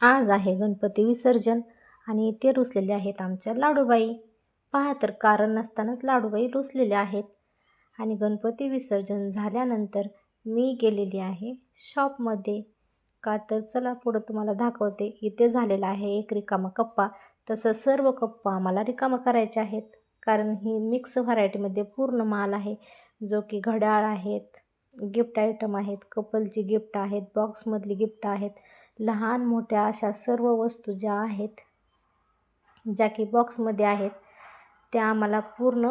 आज आहे गणपती विसर्जन आणि ते रुसलेले आहेत आमच्या लाडूबाई. पहा तर कारण नसतानाच लाडूबाई रुसलेल्या आहेत. आणि गणपती विसर्जन झाल्यानंतर मी गेलेली आहे शॉपमध्ये. का तर चला पुढं तुम्हाला दाखवते. इथे झालेला आहे एक रिकामा कप्पा. तसं सर्व कप्पा आम्हाला रिकामा करायचे आहेत. कारण ही मिक्स व्हरायटीमध्ये पूर्ण माल आहे. जो की घड्याळ आहेत गिफ्ट आयटम आहेत कपलची गिफ्ट आहेत बॉक्समधली गिफ्ट आहेत. लहान मोठ्या अशा सर्व वस्तू ज्या आहेत ज्या की बॉक्समध्ये आहेत त्या आम्हाला पूर्ण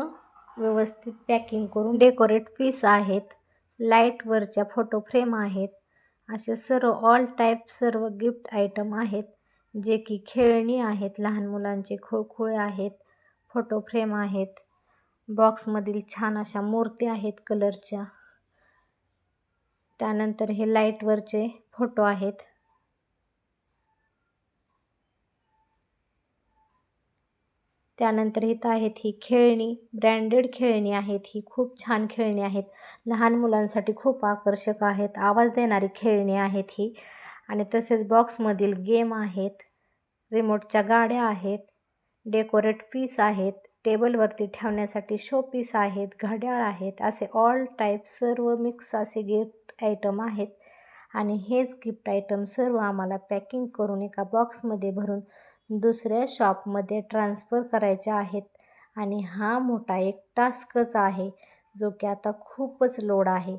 व्यवस्थित पॅकिंग करून डेकोरेट पीस आहेत लाईटवरच्या फोटो फ्रेम आहेत असे सर्व ऑल टाईप सर्व गिफ्ट आयटम आहेत जे की खेळणी आहेत लहान मुलांचे खोळखोळे आहेत फोटो फ्रेम आहेत बॉक्समधील छान अशा मूर्ती आहेत कलरच्या त्यानंतर हे लाईटवरचे फोटो आहेत. त्यानंतर इथं आहेत ही खेळणी ब्रँडेड खेळणी आहेत ही खूप छान खेळणी आहेत. लहान मुलांसाठी खूप आकर्षक आहेत. आवाज देणारी खेळणी आहेत ही. आणि तसेच बॉक्समधील गेम आहेत. रिमोटच्या गाड्या आहेत. डेकोरेट पीस आहेत. टेबलवरती ठेवण्यासाठी शो पीस आहेत. घड्याळ आहेत. असे ऑल टाईप सर्व मिक्स असे गिफ्ट आयटम आहेत. आणि हेच गिफ्ट आयटम सर्व आम्हाला पॅकिंग करून एका बॉक्समध्ये भरून दुसऱ्या शॉपमध्ये ट्रान्सफर करायचे आहेत आणि हा मोठा एक टास्कच आहे जो की आता खूपच लोड आहे.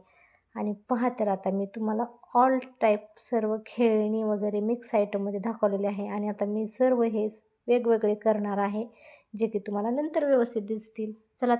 आणि पहा तर आता मी तुम्हाला ऑल टाईप सर्व खेळणी वगैरे मिक्स आयटममध्ये दाखवलेले आहे आणि आता मी सर्व हे वेगवेगळे करणार आहे जे की तुम्हाला नंतर व्यवस्थित दिसतील. चला